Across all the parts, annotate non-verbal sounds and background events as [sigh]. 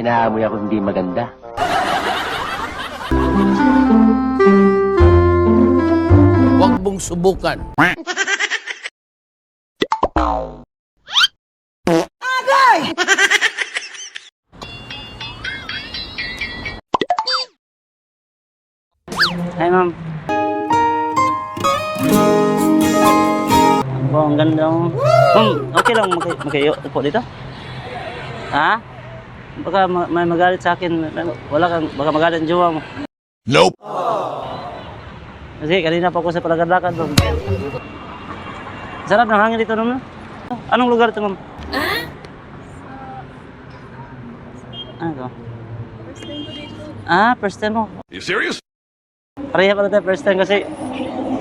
may naamoy ako hindi maganda. Huwag mong subukan. Hi, ma'am. Ang ganda. oh. Ma'am, okay lang mag magayo po dito? Ha? Baka ma- may magalit sa akin. Wala kang, baka magalit ang jowa mo. Nope. Kasi kanina pa ako sa palagad-lakad. ma'am. Sarap ng hangin dito, ma'am. Anong lugar ito, ma'am? Ano to? Ah, first time mo. You serious? Pareha pala tayo first time kasi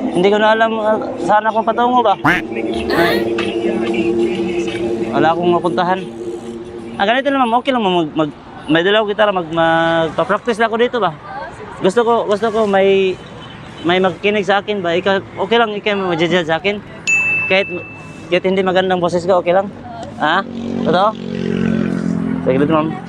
hindi ko na alam uh, saan akong patungo ba. Wala akong mapuntahan. Ah, ganito lang ma'am, okay lang ma'am, mag, mag, may dalaw kita lang, mag, magpa-practice lang ako dito ba. Gusto ko, gusto ko may, may magkinig sa akin ba, ikaw, okay lang, ikaw mag-judge sa akin. Kahit, kahit hindi magandang boses ko, okay lang? Ha? Totoo? Sige dito ma'am.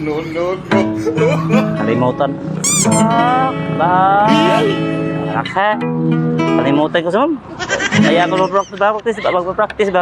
No, no, no. Kalimutan. Bye. Naka. Kalimutan ko ma'am. Kaya ako mag-practice ba? Practice ba? Mag-practice ba?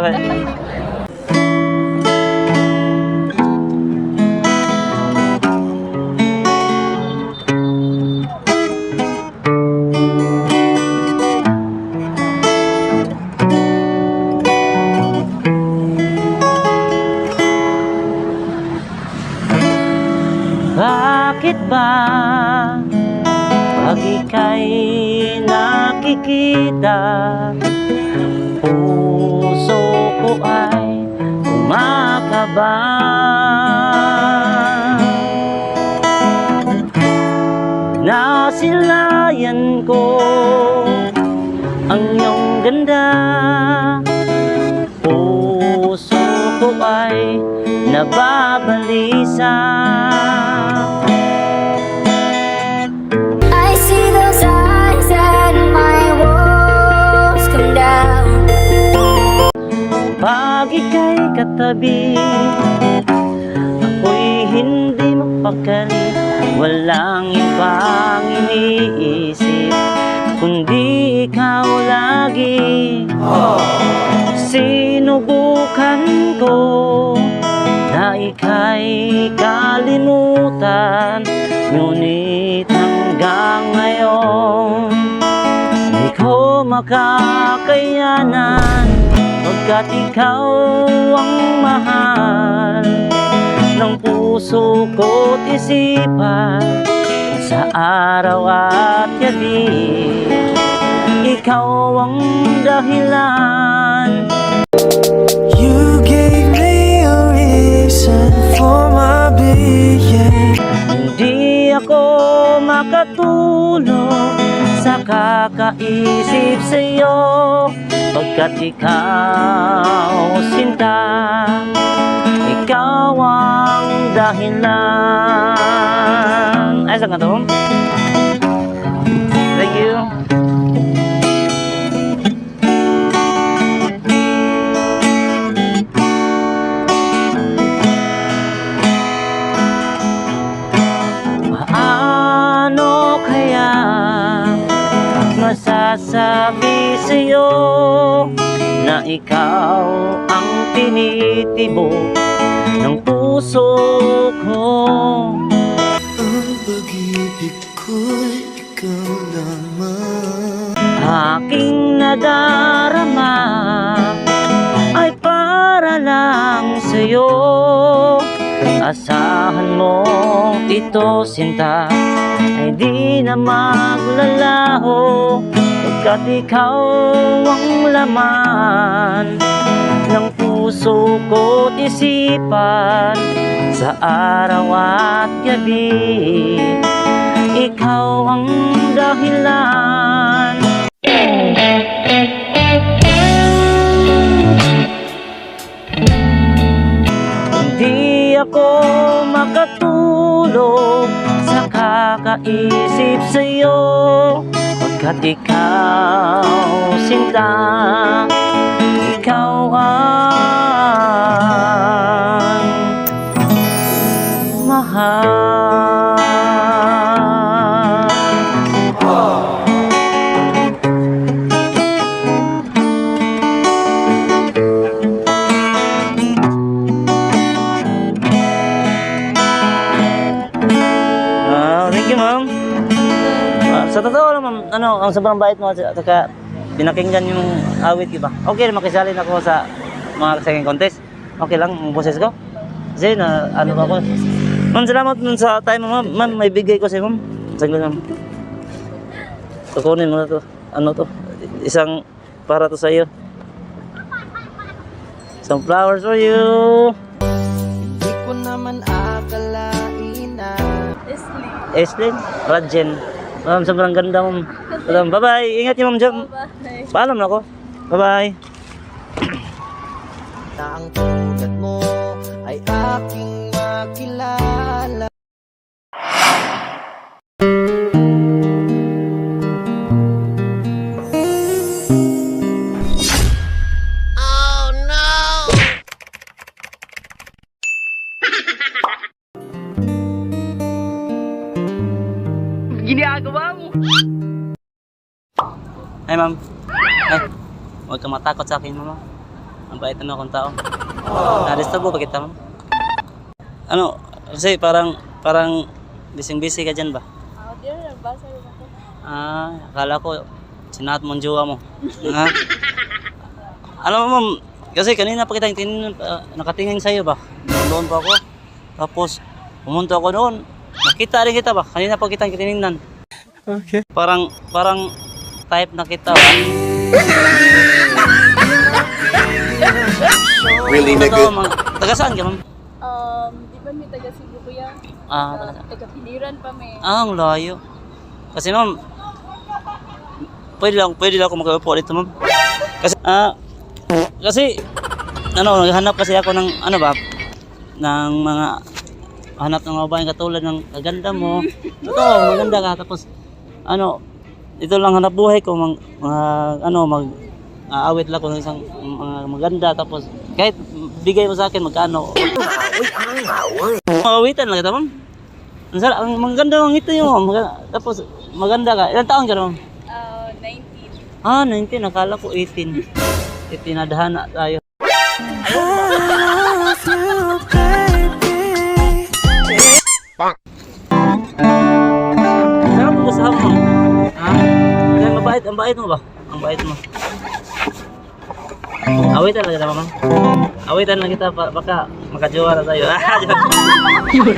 Nakikita. Puso ko ay kumakaba. Nasilayan ko ang iyong ganda. Puso ko ay nababalisa ika'y katabi. Ako'y hindi mapakali Walang ibang iniisip Kundi ikaw lagi. Sinubukan ko Na ika'y kalimutan Ngunit hanggang ngayon Di ko makakayanan Pagkat ikaw ang mahal Ng puso ko't isipan Sa araw at gabi Ikaw ang dahilan You gave me a reason for my being. Hindi ako makatulog sa kakaisip sa'yo Pagkat ikaw sinta Ikaw ang dahilan Ay, saan ka to? Thank you. Tinitibo ng puso ko? Ang pag-ibig ko'y ikaw lamang. Aking nadarama ay para lang sa'yo Asahan mo ito sinta ay di na maglalaho Pagkat ikaw ang laman ng puso ko't isipan Sa araw at gabi. Ikaw ang dahilan. Ako makatulog sa kakaisip sa'yo Pagkat ikaw sinta Ikaw ang mahal sa totoo lang, ma'am, ano, ang sobrang bait mo at saka pinakinggan yung awit, di ba? Okay, makisalin ako sa mga singing contest. Okay lang, ang boses ko. Kasi na, ano ba ako. Ma'am, salamat dun sa time ma'am. Ma'am, may bigay ko sa'yo, ma'am. Saglit, ma'am. Kukunin mo na to. Ano to? Isang para to sa'yo. Some flowers for you. Di ko naman akalain na Eslin, Rajen. Ma'am, sobrang ganda ma'am. Salam, bye-bye. Ingat niyo ma'am dyan. Paalam na ako. Bye-bye. na ang tulad mo ay aking makilala Hi ma'am. Ay, huwag ka matakot sa akin ma'am. Ang bait na akong tao. Na-disturb ba kita ma'am? Ano, kasi parang, parang bising-busy ka dyan ba? Ah, di na nagbasa rin ako. Ah, akala ko sinat mong jowa mo. ha? Alam mo ma'am, kasi kanina pa kita tinin, uh, nakatingin sa'yo ba? Doon pa ako. Tapos, pumunta ako doon. Nakita rin kita ba? Kanina pa kita tinignan. Okay. Parang, parang type na kita ba? [laughs] Really, nigga? mga, taga saan ka ma'am? Um, di ba may taga Cebu kuya? Ah, Ah, taga saan? taga Piliran pa may. Ah, ang layo. Kasi ma'am, pwede lang, pwede lang ako mag-upo dito ma'am. Kasi, ah, kasi, ano, naghanap kasi ako ng, ano ba, ng mga, hanap ng mga babaeng katulad ng kaganda mo. [laughs] Totoo, maganda ka. Tapos, ano, ito lang hanap buhay ko, mga, mga ano, mag, aawit lang ko ng isang mga maganda. Tapos, kahit bigay mo sa akin, magkano. Mawawitan lang kita, ma'am. Ang sar ang maganda ang ngiti mo. Maga- tapos maganda ka. Ilang taon ka na, ma'am? Ah, 19. Ah, 19. Nakala ko 18. 18 na dahana tayo. Ang bait mo ba? Ang bait mo. Awitan lang kita, ma'am. Awitan lang kita. pa- Baka makajowa na tayo. [laughs] Ah, joke.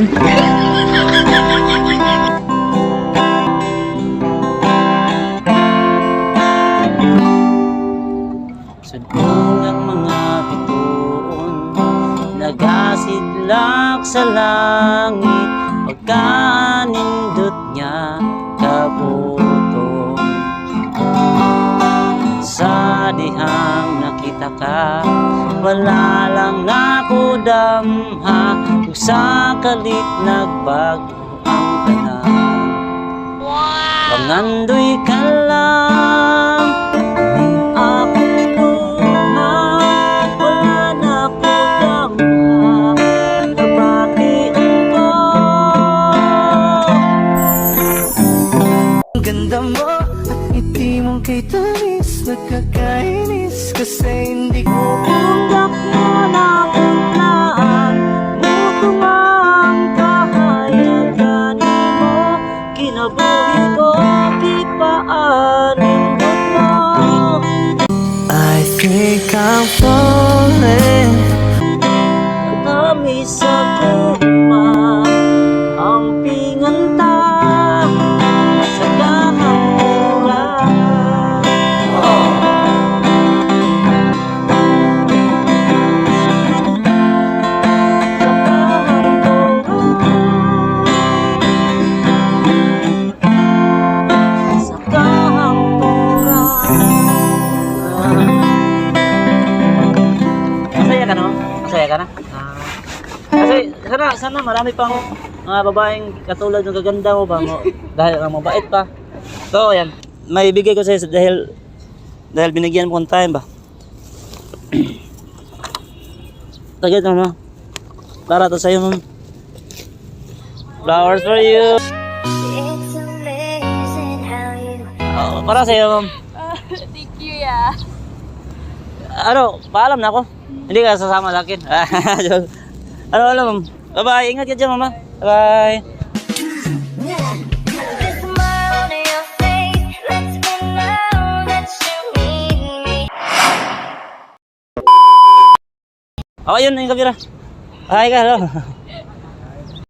Sudong ang mga bituon Nagasidlak sa langit Wala lang ako damha Kung sa kalit nagbago ang tanan Pangandoy ka lang ganda mo at ngiti mong kay tamis Nagkakainis kasi hindi ko Tunggak mo na biglaan marami pang mga babaeng katulad ng gaganda mo ba mo dahil ang mabait pa. So, yan. May bigay ko sa iyo dahil dahil binigyan mo ng time ba. Tagad mo, no? Para to sa'yo, ma'am. Flowers for you. Oh, para sa'yo, ma'am. Ah, [laughs] thank you, ya. Ano, paalam na ako. Hindi ka sasama sa akin. [laughs] Ano, ano, ma'am. Bye-bye. Ingat ka dyan, mama. Bye. The smile on your face lets me know that you need me. Oh, yun, yung kamera. Hi ka, hello. [laughs]